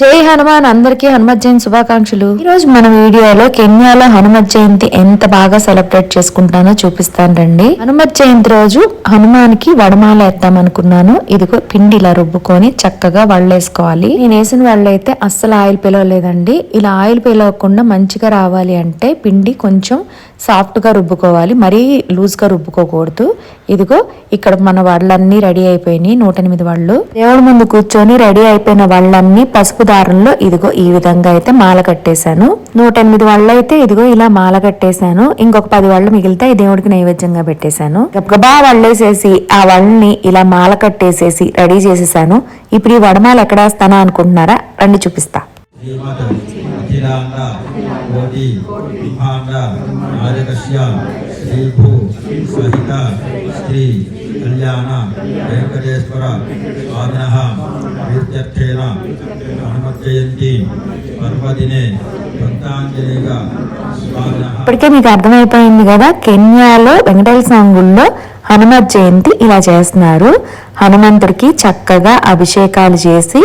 జై హనుమాన్ అందరికీ హనుమత్ జయంతి శుభాకాంక్షలు. ఈ రోజు మన వీడియోలో కెన్యాలో హనుమత్ జయంతి ఎంత బాగా సెలబ్రేట్ చేసుకుంటానో చూపిస్తాను రండి. హనుమత్ జయంతి రోజు హనుమాన్కి వడమాల వేద్దాం అనుకున్నాను. ఇదిగో పిండి ఇలా రుబ్బుకొని చక్కగా వళ్ళేసుకోవాలి నేను వేసిన వాళ్ళైతే అస్సలు ఆయిల్ పిలవలేదండి. ఇలా ఆయిల్ పిలవకుండా మంచిగా రావాలి అంటే పిండి కొంచెం సాఫ్ట్గా రుబ్బుకోవాలి మరీ లూజ్గా రుబ్బుకోకూడదు. ఇదిగో ఇక్కడ మన వడలన్నీ రెడీ అయిపోయినాయి నూట ఎనిమిది వాళ్ళు. దేవుడి ముందు కూర్చొని రెడీ అయిపోయిన వాళ్ళన్నీ పసుపు దారంలో ఇదిగో ఈ విధంగా అయితే మాల కట్టేశాను. నూట ఎనిమిది వాళ్ళు అయితే ఇదిగో ఇలా మాల కట్టేశాను. ఇంకొక పది వాళ్ళు మిగిలితే ఈ దేవుడికి నైవేద్యంగా పెట్టేశాను. గబగబా వళ్ళేసేసి ఆ వాళ్ళని ఇలా మాల కట్టేసేసి రెడీ చేసేసాను. ఇప్పుడు ఈ వడమాల ఎక్కడేస్తానా అనుకుంటున్నారా? రండి చూపిస్తా. శ్రీమత్ అఖిలాండ కోటి బ్రహ్మాండ నాయకస్య శ్రీభూ సహిత శ్రీ కళ్యాణ వెంకటేశ్వర స్వామిన ప్రీత్యర్థేన హనుమజ్జయంతి పర్వదినే భక్తాంజలిగా ఇప్పటికే మీకు అర్థమైపోయింది కదా కెన్యాలో వెంకటేశ్వర స్వామి గుళ్ళో హనుమత్ జయంతి ఇలా చేస్తున్నారు. హనుమంతుడికి చక్కగా అభిషేకాలు చేసి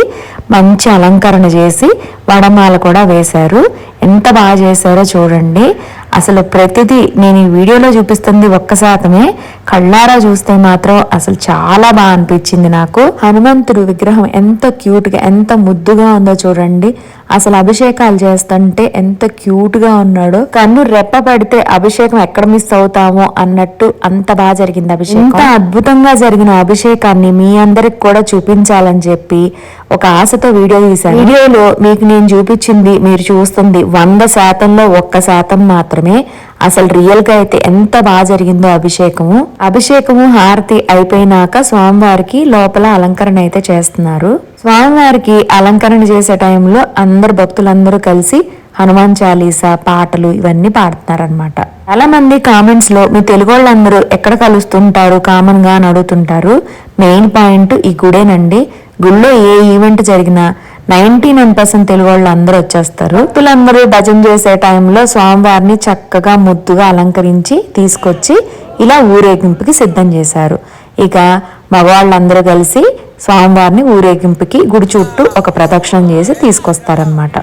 మంచి అలంకరణ చేసి వడమాల కూడా వేశారు. ఎంత బాగా చేశారో చూడండి. అసలు ప్రతిదీ నేను ఈ వీడియోలో చూపిస్తుంది ఒక్క శాతమే. కళ్ళారా చూస్తే మాత్రం అసలు చాలా బాగా అనిపించింది నాకు. హనుమంతుడు విగ్రహం ఎంత క్యూట్గా ఎంత ముద్దుగా ఉందో చూడండి. అసలు అభిషేకాలు చేస్తుంటే ఎంత క్యూట్గా ఉన్నాడో. కన్ను రెప్ప పడితే అభిషేకం ఎక్కడ మిస్ అవుతామో అన్నట్టు అంత బాగా జరిగింది అభిషేకం. ఎంత అద్భుతంగా జరిగిన అభిషేకాన్ని మీ అందరికి కూడా చూపించాలని చెప్పి ఒక ఆశతో వీడియో తీశాను. వీడియోలో మీకు నేను చూపించింది మీరు చూస్తుంది వంద శాతంలో ఒక్క శాతం మాత్రమే. అసలు రియల్గా అయితే ఎంత బాగా జరిగిందో అభిషేకము. అభిషేకము హారతి అయిపోయినాక స్వామివారికి లోపల అలంకరణ అయితే చేస్తున్నారు. స్వామివారికి అలంకరణ చేసే టైంలో అందరు భక్తులందరూ కలిసి హనుమాన్ చాలీసా పాటలు ఇవన్నీ పాడుతున్నారనమాట చాలా మంది కామెంట్స్లో మీ తెలుగు వాళ్ళందరూ ఎక్కడ కలుస్తుంటారు కామన్గా అని అడుగుతుంటారు. మెయిన్ పాయింట్ ఈ గుడేనండి. గుళ్ళో ఏ ఈవెంట్ జరిగినా నైన్టీ నైన్ పర్సెంట్ తెలుగు వాళ్ళు అందరూ వచ్చేస్తారు. భక్తులందరూ భజన చేసే టైంలో స్వామివారిని చక్కగా ముద్దుగా అలంకరించి తీసుకొచ్చి ఇలా ఊరేగింపుకి సిద్ధం చేశారు. ఇక మగవాళ్ళందరూ కలిసి స్వామివారిని ఊరేగింపుకి గుడి చుట్టూ ఒక ప్రదక్షిణం చేసి తీసుకొస్తారనమాట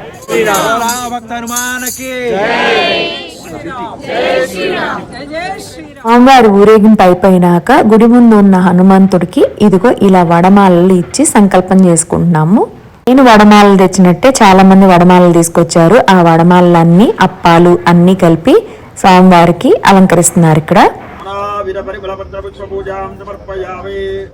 స్వామివారి ఊరేగింపు అయిపోయినాక గుడి ముందు ఉన్న హనుమంతుడికి ఇదిగో ఇలా వడమాలలు ఇచ్చి సంకల్పం చేసుకుంటున్నాము. నేను వడమాలలు తెచ్చినట్టే చాలా మంది వడమాలలు తీసుకొచ్చారు. ఆ వడమాలలన్నీ అప్పాలు అన్నీ కలిపి స్వామివారికి అలంకరిస్తున్నారు ఇక్కడ.